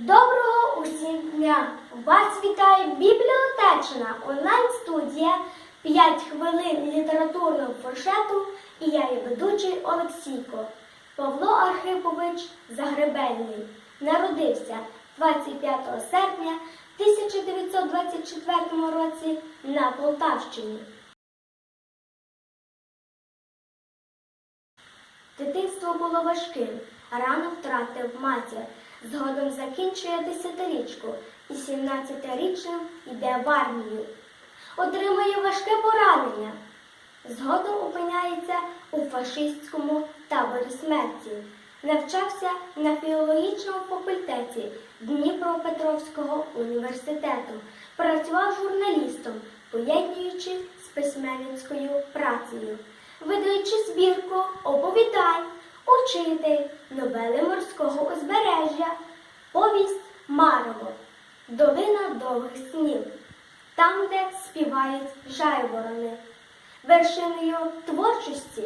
Доброго усім дня! Вас вітає бібліотечна онлайн-студія 5 хвилин літературного фуршету і я її ведучий Олексійко. Павло Архипович Загребельний народився 25 серпня 1924 році на Полтавщині. Дитинство було важким, рано втратив матір. Згодом закінчує десятирічку і 17-річним йде в армію. Отримує важке поранення. Згодом опиняється у фашистському таборі смерті. Навчався на філологічному факультеті Дніпропетровського університету. Працював журналістом, поєднуючи з письменницькою працею, видаючи збірку оповідань, учитель, новели морського узбережжя, повість Марово, Долина довгих снів, там, де співають жайворони. Вершиною творчості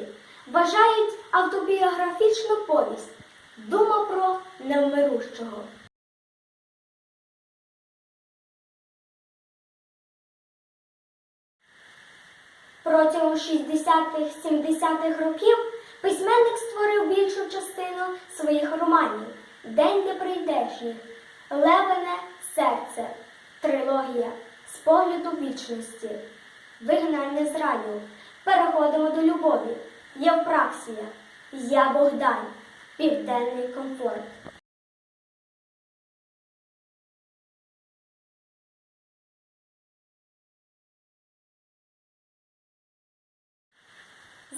вважають автобіографічну повість Дума про невмирущого. Протягом 60-70-х років письменник своїх романів День де прийдешніх, Левене серце, трилогія з погляду вічності, Вигнання з раю. Переходимо до любові. Євпраксія. Я Богдан. Південний комфорт.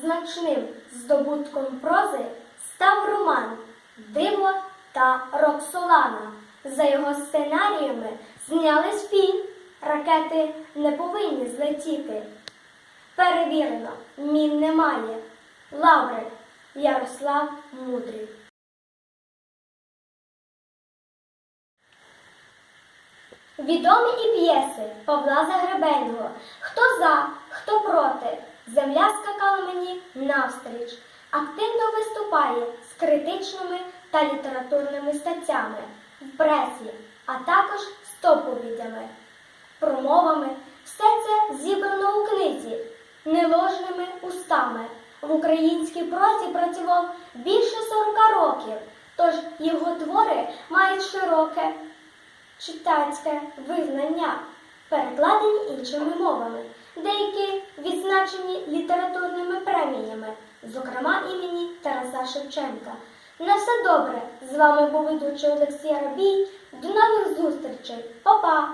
Значним здобутком прози став роман Диво та Роксолана. За його сценаріями знялись фільм Ракети не повинні злетіти. Перевірено, мін немає. Лаври Ярослав Мудрий. Відомі і п'єси Павла Загребельного Хто за, хто проти. Земля скакала мені навстріч. Активно виступає з критичними та літературними статтями в пресі, а також з доповідями, промовами. Все це зібрано у книзі неложними устами. В українській прозі працював більше 40 років, тож його твори мають широке читацьке визнання, перекладені іншими мовами, деякі відзначені літературними преміями, зокрема імені Тараса Шевченка. На все добре. З вами був ведучий Олексій Рабій. До нових зустрічей. Па-па!